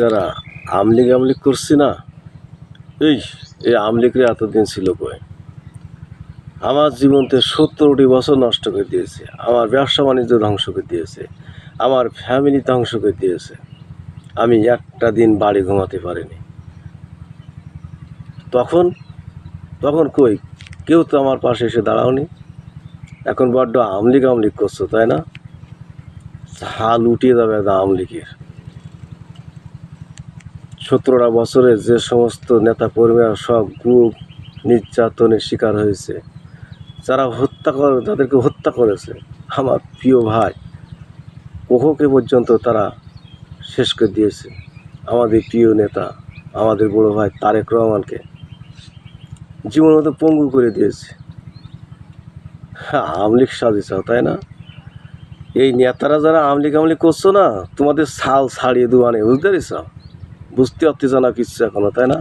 যারা আমলিগ আমলিগ করছি না, এই এই আমলিগরে এতদিন ছিল কই? আমার জীবনতে সত্তরটি বছর নষ্ট করে দিয়েছে, আমার ব্যবসা বাণিজ্য ধ্বংস করে দিয়েছে, আমার ফ্যামিলি ধ্বংস করে দিয়েছে। আমি একটা দিন বাড়ি ঘুমাতে পারিনি। তখন তখন কই, কেউ তো আমার পাশে এসে দাঁড়াওনি। এখন বড্ড আমলিগ আমলিগ করছ, তাই না? হাল উঠিয়ে যাবে আমলিগের। সতেরোটা বছরে যে সমস্ত নেতা কর্মীরা সব গ্রুপ নির্যাতনের শিকার হয়েছে, যারা হত্যা করে তাদেরকে হত্যা করেছে, আমার প্রিয় ভাই কোহকে পর্যন্ত তারা শেষ করে দিয়েছে। আমাদের প্রিয় নেতা, আমাদের বড় ভাই তারেক রহমানকে জীবন মতো পঙ্গু করে দিয়েছে। হ্যাঁ আমলিক সাজিয়েছ তাই না? এই নেতারা যারা আমলিক আমলিক করছ না, তোমাদের ছাল ছাড়িয়ে দুয়ানে বুঝতে পেরেছ? বুঝতে পারতেছ না কিচ্ছু এখনও, তাই না?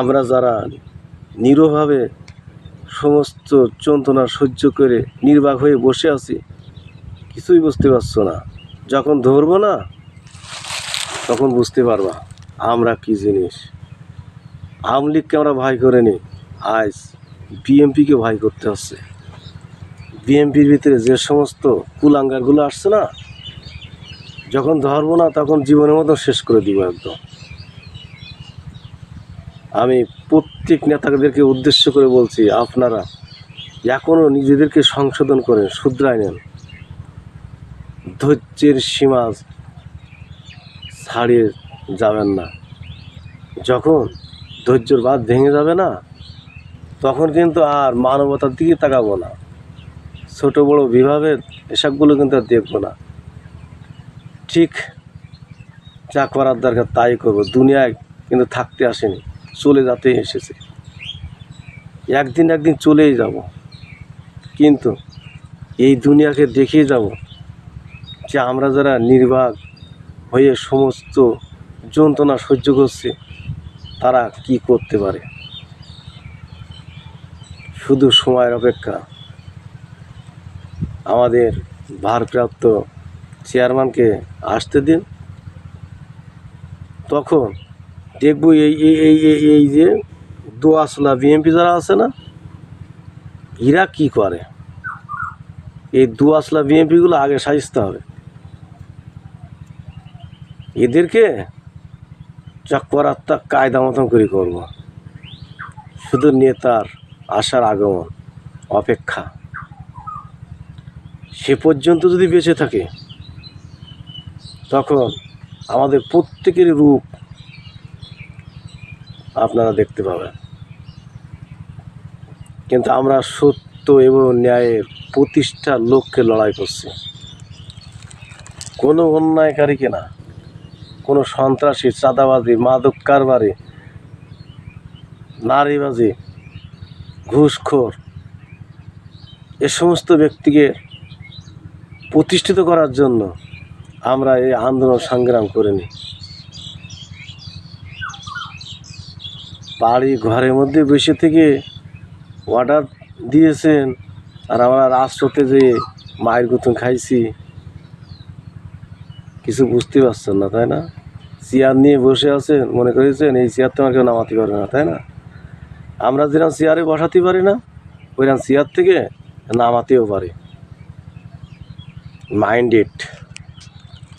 আমরা যারা নিরভাবে সমস্ত যন্ত্রণা সহ্য করে নির্বাক হয়ে বসে আছি, কিছুই বুঝতে পারছ না। যখন ধরবো না, তখন বুঝতে পারবা আমরা কি জিনিস। আওয়ামী লীগকে আমরা ভয় করে নিই। আজ বিএমপিকে ভয় করতে হচ্ছে। বিএমপির ভিতরে যে সমস্ত কুলাঙ্গারগুলো আসছে না যখন ধরবো না, তখন জীবনের মতো শেষ করে দিব একদম। আমি প্রত্যেক নেতাদেরকে উদ্দেশ্য করে বলছি, আপনারা এখনও নিজেদেরকে সংশোধন করেন শুধরাই নেন। ধৈর্যের সীমা ছাড়িয়ে যাবেন না। যখন ধৈর্যর বাদ ভেঙে যাবে না, তখন কিন্তু আর মানবতার দিকে তাকাবো না। ছোট বড় বিভাগের এসবগুলো কিন্তু আর দেখব না। ঠিক যা করার দরকার তাই করব। দুনিয়ায় কিন্তু থাকতে আসেনি, চলে যেতে এসেছে। একদিন একদিন চলেই যাব। কিন্তু এই দুনিয়াকে দেখিয়ে যাব যে আমরা যারা নির্বাক হয়ে সমস্ত যন্ত্রণা সহ্য করছে, তারা কি করতে পারে? শুধু সময়ের অপেক্ষা। আমাদের ভারপ্রাপ্ত চেয়ারম্যানকে আসতে দিন। তখন দেখব এই এই এই এই যে দোয়াশলা বিএমপি যারা আছে না, এরা কি করে? এই দোয়াশলা বিএমপিগুলো আগে সাজতে হবে। এদেরকে চক্করাত্মা কায়দা মতন করে করব। শুধু নেতার আসার আগমন, অপেক্ষা। সে পর্যন্ত যদি বেঁচে থাকে তখন আমাদের প্রত্যেকেরই রূপ আপনারা দেখতে পাবেন। কিন্তু আমরা সত্য এবং ন্যায়ের প্রতিষ্ঠার লক্ষ্যে লড়াই করছি। কোনো অন্যায়কারীকে না কোনো সন্ত্রাসী, চাঁদাবাজি, মাদক কারবারি, নারীবাজি, ঘুষখোর, এ সমস্ত ব্যক্তিকে প্রতিষ্ঠিত করার জন্য আমরা এই আন্দোলন সংগ্রাম করিনি বাড়ি ঘরের মধ্যে বসে থেকে অর্ডার দিয়েছেন আর আমরা রাষ্ট্রতে যে মায়ের গুতুন খাইছি, কিছু বুঝতে পারছেন না, তাই না? চেয়ার নিয়ে বসে আছেন, মনে করেছেন এই চেয়ার তো আমার কেউ নামাতে পারবে না, তাই না? আমরা যেরকম চেয়ারে বসাতে পারি না, ওইরকম চেয়ার থেকে নামাতেও পারি। মাইন্ডেড